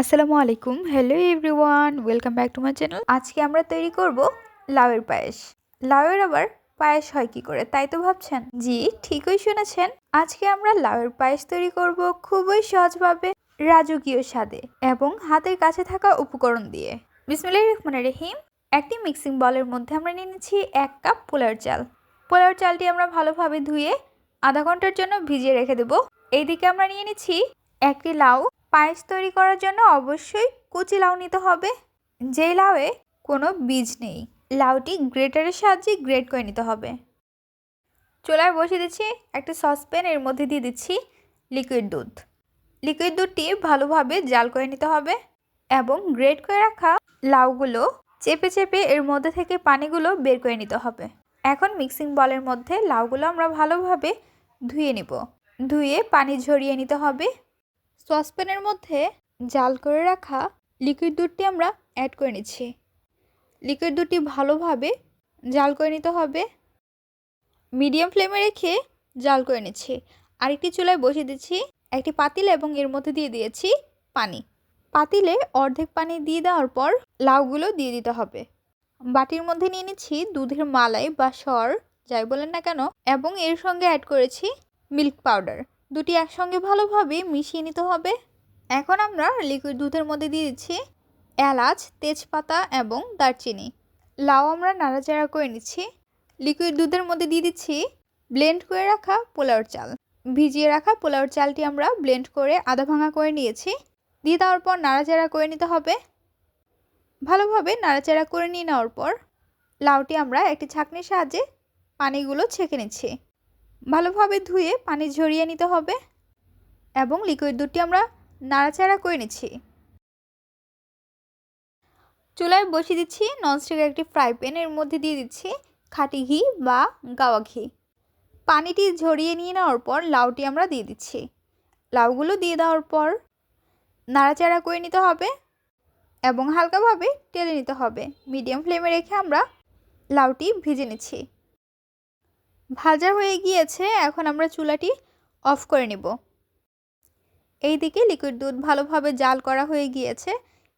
আসসালামু আলাইকুম। Hello everyone welcome back to my channel আজকে আমরা তৈরি করব লাউয়ের পায়েস। লাউয়ের আবার পায়েস হয় কি করে, তাই তো ভাবছেন? জি, ঠিকই শুনেছেন। আজকে আমরা লাউয়ের পায়েস তৈরি করব খুবই সহজভাবে রাজকীয় স্বাদে এবং হাতের কাছে থাকা উপকরণ দিয়ে। বিসমিল্লাহির রহমানির রহিম। একটি মিক্সিং বলের মধ্যে আমরা নিয়ে নিচ্ছি এক কাপ পোলার চাল। পোলার চালটি আমরা ভালোভাবে ধুয়ে আধা ঘণ্টার জন্য ভিজিয়ে রেখে দেবো। এইদিকে আমরা নিয়ে নিচ্ছি একটি লাউ পায়েস তৈরি করার জন্য অবশ্যই কুচি লাউ নিতে হবে। যেই লাউয়ে কোনো বীজ নেই, লাউটি গ্রেটারের সাহায্যে গ্রেট করে নিতে হবে। চুলায় বসিয়ে দিচ্ছি একটা সসপ্যান, এর মধ্যে দিয়ে দিচ্ছি লিকুইড দুধ। লিকুইড দুধটি ভালোভাবে জাল করে নিতে হবে এবং গ্রেট করে রাখা লাউগুলো চেপে চেপে এর মধ্যে থেকে পানিগুলো বের করে নিতে হবে। এখন মিক্সিং বলের মধ্যে লাউগুলো আমরা ভালোভাবে ধুয়ে নিব। ধুয়ে পানি ঝরিয়ে নিতে হবে। সসপ্যানের মধ্যে জাল করে রাখা লিকুইড দুধটি আমরা অ্যাড করে নিচ্ছি। লিকুইড দুধটি ভালোভাবে জাল করে নিতে হবে। মিডিয়াম ফ্লেমে রেখে জাল করে নিচ্ছি। আরেকটি চুলায় বসিয়ে দিচ্ছি। একটি পাতিল এবং এর মধ্যে দিয়ে দিয়েছি পানি। পাতিলে অর্ধেক পানি দিয়ে দেওয়ার পর লাউগুলো দিয়ে দিতে হবে। বাটির মধ্যে নিয়ে নিচ্ছি দুধের মালাই বা সর, যাই বলেন না কেন, এবং এর সঙ্গে অ্যাড করেছি মিল্ক পাউডার দুটি একসঙ্গে ভালোভাবে মিশিয়ে নিতে হবে। এখন আমরা লিকুইড দুধের মধ্যে দিয়ে দিচ্ছি এলাচ, তেজপাতা এবং দারচিনি। লাউ আমরা নাড়াচাড়া করে নিচ্ছি। লিকুইড দুধের মধ্যে দিয়ে দিচ্ছি ব্লেন্ড করে রাখা পোলাওর চাল। ভিজিয়ে রাখা পোলাওর চালটি আমরা ব্লেন্ড করে আধা ভাঙা করে নিয়েছি। দিয়ে দেওয়ার পর নাড়াচাড়া করে নিতে হবে। ভালোভাবে নাড়াচাড়া করে নিয়ে নেওয়ার পর লাউটি আমরা একটি ছাঁকনির সাহায্যে পানিগুলো ছেঁকে নিচ্ছি। ভালোভাবে ধুয়ে পানি ঝরিয়ে নিতে হবে এবং লিকুইড দুধটি আমরা নাড়াচাড়া করে নিচ্ছি। চুলায় বসিয়ে দিচ্ছি ননস্টিক একটি ফ্রাই প্যানের মধ্যে দিয়ে দিচ্ছি খাঁটি ঘি বা গাওয়া ঘি। পানিটি ঝরিয়ে নিয়ে নেওয়ার পর লাউটি আমরা দিয়ে দিচ্ছি। লাউগুলো দিয়ে দেওয়ার পর নাড়াচাড়া করে নিতে হবে এবং হালকাভাবে টেলে নিতে হবে। মিডিয়াম ফ্লেমে রেখে আমরা লাউটি ভেজে নিচ্ছি। ভাজা হয়ে গিয়েছে, এখন আমরা চুলাটি অফ করে নেব। এই দিকে লিকুইড দুধ ভালোভাবে জাল করা হয়ে গিয়েছে,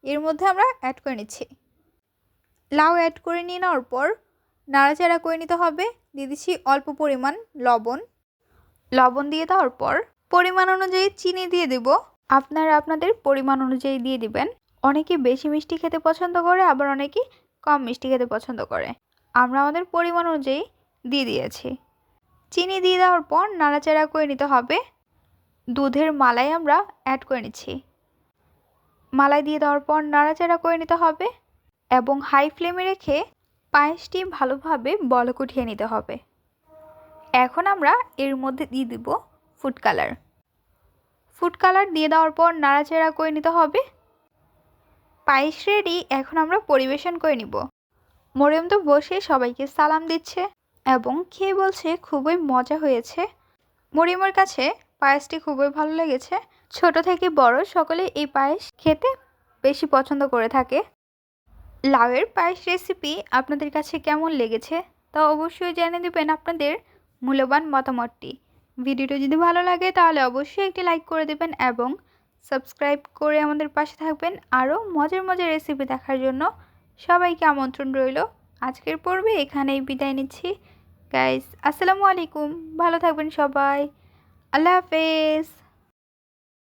এর মধ্যে আমরা অ্যাড করে নিচ্ছি। লাউ অ্যাড করে নিয়ে নেওয়ার পর নাড়াচাড়া করে নিতে হবে, দিয়ে দিচ্ছি অল্প পরিমাণ লবণ। লবণ দিয়ে দেওয়ার পর পরিমাণ অনুযায়ী চিনি দিয়ে দেব। আপনারা আপনাদের পরিমাণ অনুযায়ী দিয়ে দিবেন। অনেকে বেশি মিষ্টি খেতে পছন্দ করে, আবার অনেকে কম মিষ্টি খেতে পছন্দ করে। আমরা আমাদের পরিমাণ অনুযায়ী দিয়ে দিয়েছি। চিনি দিয়ে দেওয়ার পর নাড়াচাড়া করে নিতে হবে। দুধের মালাই আমরা অ্যাড করে নিচ্ছি। মালাই দিয়ে দেওয়ার পর নাড়াচাড়া করে নিতে হবে এবং হাই ফ্লেমে রেখে পায়েসটি ভালোভাবে বলক উঠিয়ে নিতে হবে। এখন আমরা এর মধ্যে দিয়ে দিব ফুড কালার ফুড কালার দিয়ে দেওয়ার পর নাড়াচাড়া করে নিতে হবে। পায়েস রেডি এখন আমরা পরিবেশন করে নিব। মরিয়ম তো বসে সবাইকে সালাম দিচ্ছে। এবং খেয়ে বলছে খুবই মজা হয়েছে। মরিয়মের কাছে পায়েসটি খুবই ভালো লেগেছে। ছোট থেকে বড় সকলে এই পায়েস খেতে বেশি পছন্দ করে থাকে। লাউয়ের পায়েস রেসিপি আপনাদের কাছে কেমন লেগেছে তা অবশ্যই জানিয়ে দেবেন আপনাদের মূল্যবান মতামতটি। ভিডিওটি যদি ভালো লাগে তাহলে অবশ্যই একটি লাইক করে দেবেন এবং সাবস্ক্রাইব করে আমাদের পাশে থাকবেন। আরও মজার মজার রেসিপি দেখার জন্য সবাইকে আমন্ত্রণ রইল। আজকের পর্বে এখানেই বিদায় নিচ্ছি। গাইস আসসালামু আলাইকুম ভালো থাকবেন সবাই. আল্লাহ হাফেজ।